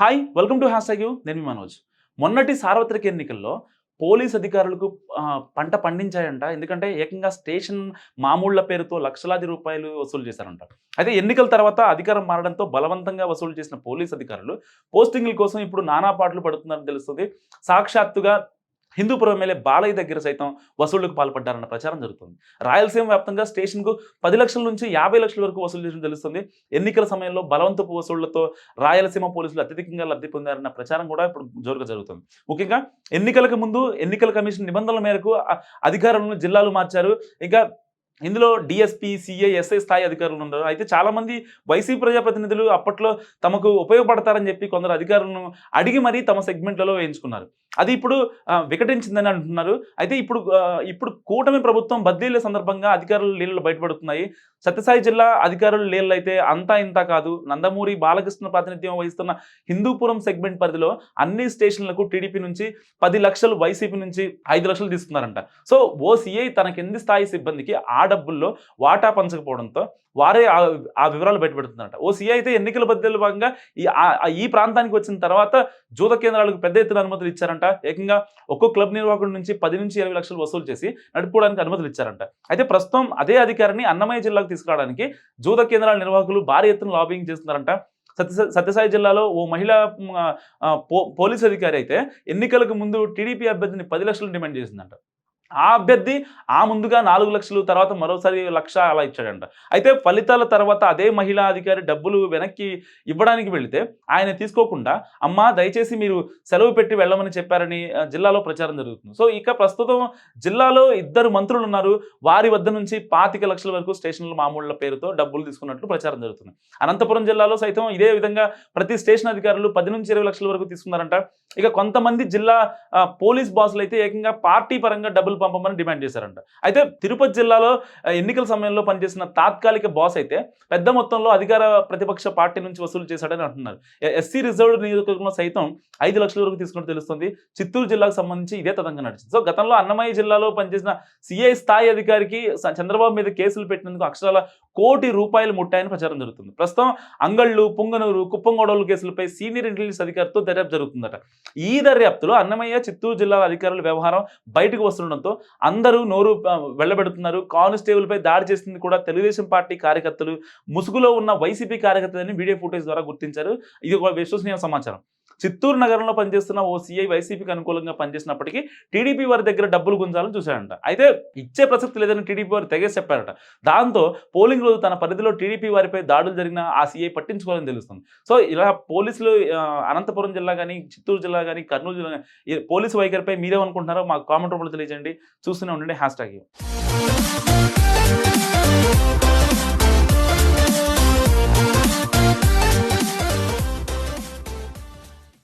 Hi welcome to hash you నేను మనోజ్. మొన్నటి సార్వత్రిక ఎన్నికల్లో పోలీస్ అధికారులకు పంట పండించాయంట. ఎందుకంటే ఏకంగా స్టేషన్ మామూళ్ళ పేరుతో లక్షలాది రూపాయలు వసూలు చేశారంట. అయితే ఎన్నికల తర్వాత అధికారం మారడంతో బలవంతంగా వసూలు చేసిన పోలీస్ అధికారులు పోస్టింగ్ల కోసం ఇప్పుడు నానా పాటలు పడుతున్నారని తెలుస్తుంది. సాక్షాత్తుగా హిందూపురం ఎమ్మెల్యే బాలయ్య దగ్గర సైతం వసూళ్ళకు పాల్పడ్డారన్న ప్రచారం జరుగుతుంది. రాయలసీమ వ్యాప్తంగా స్టేషన్కు పది లక్షల నుంచి యాభై లక్షల వరకు వసూలు చేసిన తెలుస్తుంది. ఎన్నికల సమయంలో బలవంతపు వసూళ్ళతో రాయలసీమ పోలీసులు అత్యధికంగా లబ్ధి పొందారన్న ప్రచారం కూడా ఇప్పుడు జోరుగా జరుగుతుంది. ముఖ్యంగా ఎన్నికలకు ముందు ఎన్నికల కమిషన్ నిబంధనల మేరకు అధికారులను జిల్లాలు మార్చారు. ఇంకా ఇందులో డిఎస్పీ సిఐ ఎస్ఐ స్థాయి అధికారులు ఉన్నారు. అయితే చాలా మంది వైసీపీ ప్రజాప్రతినిధులు అప్పట్లో తమకు ఉపయోగపడతారని చెప్పి కొందరు అధికారులను అడిగి మరీ తమ సెగ్మెంట్లలో వేయించుకున్నారు. అది ఇప్పుడు వికటించిందని అంటున్నారు. అయితే ఇప్పుడు ఇప్పుడు కూటమి ప్రభుత్వం బదిలీల సందర్భంగా అధికారులు లీలలు బయటపడుతున్నాయి. సత్యసాయి జిల్లా అధికారుల లీలలు అయితే అంతా ఇంత కాదు. నందమూరి బాలకృష్ణ ప్రాతినిధ్యం వహిస్తున్న హిందూపురం సెగ్మెంట్ పరిధిలో అన్ని స్టేషన్లకు టీడీపీ నుంచి పది లక్షలు వైసీపీ నుంచి ఐదు లక్షలు తీసుకున్నారంట. సో ఓసీఐ తన కింది స్థాయి సిబ్బందికి ఆ డబ్బుల్లో వాటా పంచకపోవడంతో వారే ఆ వివరాలు బయటపెడుతున్నారట. ఓసీఐ అయితే ఎన్నికల బద్దెల భాగంగా ఈ ప్రాంతానికి వచ్చిన తర్వాత జూత కేంద్రాలకు పెద్ద ఎత్తున అనుమతులు ఇచ్చారంట. ఏకంగా ఒక్కో క్లబ్ నిర్వాహకుడి నుంచి పది నుంచి ఇరవై లక్షలు వసూలు చేసి నడుపుకోవడానికి అనుమతులు ఇచ్చారంట. అయితే ప్రస్తుతం అదే అధికారిని అన్నమయ్య జిల్లాకు తీసుకురావడానికి జూద కేంద్రాల నిర్వాహకులు భారీ ఎత్తున లాబింగ్ చేస్తున్నారంట. సత్య సత్యసాయి జిల్లాలో ఓ మహిళా పో పోలీస్ అధికారి అయితే ఎన్నికలకు ముందు టీడీపీ అభ్యర్థిని పది లక్షలు డిమాండ్ చేసిందంట. ఆ అభ్యర్థి ఆ ముందుగా నాలుగు లక్షలు తర్వాత మరోసారి లక్ష అలా ఇచ్చాడంట. అయితే ఫలితాల తర్వాత అదే మహిళా అధికారి డబ్బులు వెనక్కి ఇవ్వడానికి వెళితే ఆయన తీసుకోకుండా అమ్మా దయచేసి మీరు సెలవు పెట్టి వెళ్ళమని చెప్పారని జిల్లాలో ప్రచారం జరుగుతుంది. సో ఇక ప్రస్తుతం జిల్లాలో ఇద్దరు మంత్రులు ఉన్నారు. వారి వద్ద నుంచి పాతిక లక్షల వరకు స్టేషన్ల మామూళ్ళ పేరుతో డబ్బులు తీసుకున్నట్లు ప్రచారం జరుగుతుంది. అనంతపురం జిల్లాలో సైతం ఇదే విధంగా ప్రతి స్టేషన్ అధికారులు పది నుంచి ఇరవై లక్షల వరకు తీసుకున్నారంట. ఇక కొంతమంది జిల్లా పోలీస్ బాసులు అయితే ఏకంగా పార్టీ పరంగా డబ్బులు పంపమని డిమాండ్ చేశారంట. అయితే తిరుపతి జిల్లాలో ఎన్నికల సమయంలో పనిచేసిన తాత్కాలిక బాస్ అయితే పెద్ద మొత్తంలో అధికార ప్రతిపక్ష పార్టీ నుంచి వసూలు చేశాడని అంటున్నారు. ఎస్సీ రిజర్వ్డ్ నియోజకవర్గంలో సైతం ఐదు లక్షల వరకు తీసుకున్నట్టు తెలుస్తుంది. చిత్తూరు జిల్లాకు సంబంధించి ఇదే తదంగా నడిచింది. సో గతంలో అన్నమయ్య జిల్లాలో పనిచేసిన సిఐ స్థాయి అధికారికి చంద్రబాబు మీద కేసులు పెట్టినందుకు అక్షరాల కోటి రూపాయలు ముట్టాయని ప్రచారం జరుగుతుంది. ప్రస్తుతం అంగళ్ళు పుంగనూరు కుప్పంగొడవలు కేసులపై సీనియర్ ఇంటెలిజెన్స్ అధికారితో దర్యాప్తు జరుగుతుందట. ఈ దర్యాప్తులో అన్నమయ్య చిత్తూరు జిల్లాల అధికారుల వ్యవహారం బయటకు వస్తుండడంతో అందరూ నోరు వెళ్ళబెడుతున్నారు కానిస్టేబుల్ పై దాడి చేసింది కూడా తెలుగుదేశం పార్టీ కార్యకర్తలు. ముసుగులో ఉన్న వైసీపీ కార్యకర్తలని వీడియో ఫుటేజ్ ద్వారా గుర్తించారు. ఇది ఒక విశ్వసనీయ సమాచారం. చిత్తూరు నగరంలో పనిచేస్తున్న ఓ సీఐ వైసీపీకి అనుకూలంగా పనిచేసినప్పటికీ టీడీపీ వారి దగ్గర డబ్బులు గుంజాలని చూశాడంట. అయితే ఇచ్చే ప్రసక్తి లేదని టీడీపీ వారు తెగేసి చెప్పారట. దాంతో పోలింగ్ రోజు తన పరిధిలో టీడీపీ వారిపై దాడులు జరిగిన ఆ సీఐ పట్టించుకోవాలని తెలుస్తుంది. సో ఇలా పోలీసులు అనంతపురం జిల్లా కానీ చిత్తూరు జిల్లా కానీ కర్నూలు జిల్లా కానీ పోలీసు వైఖరిపై మీరేమనుకుంటున్నారో మాకు కామెంట్ రూపంలో తెలియజేయండి. చూస్తూనే ఉండండి. Hash tag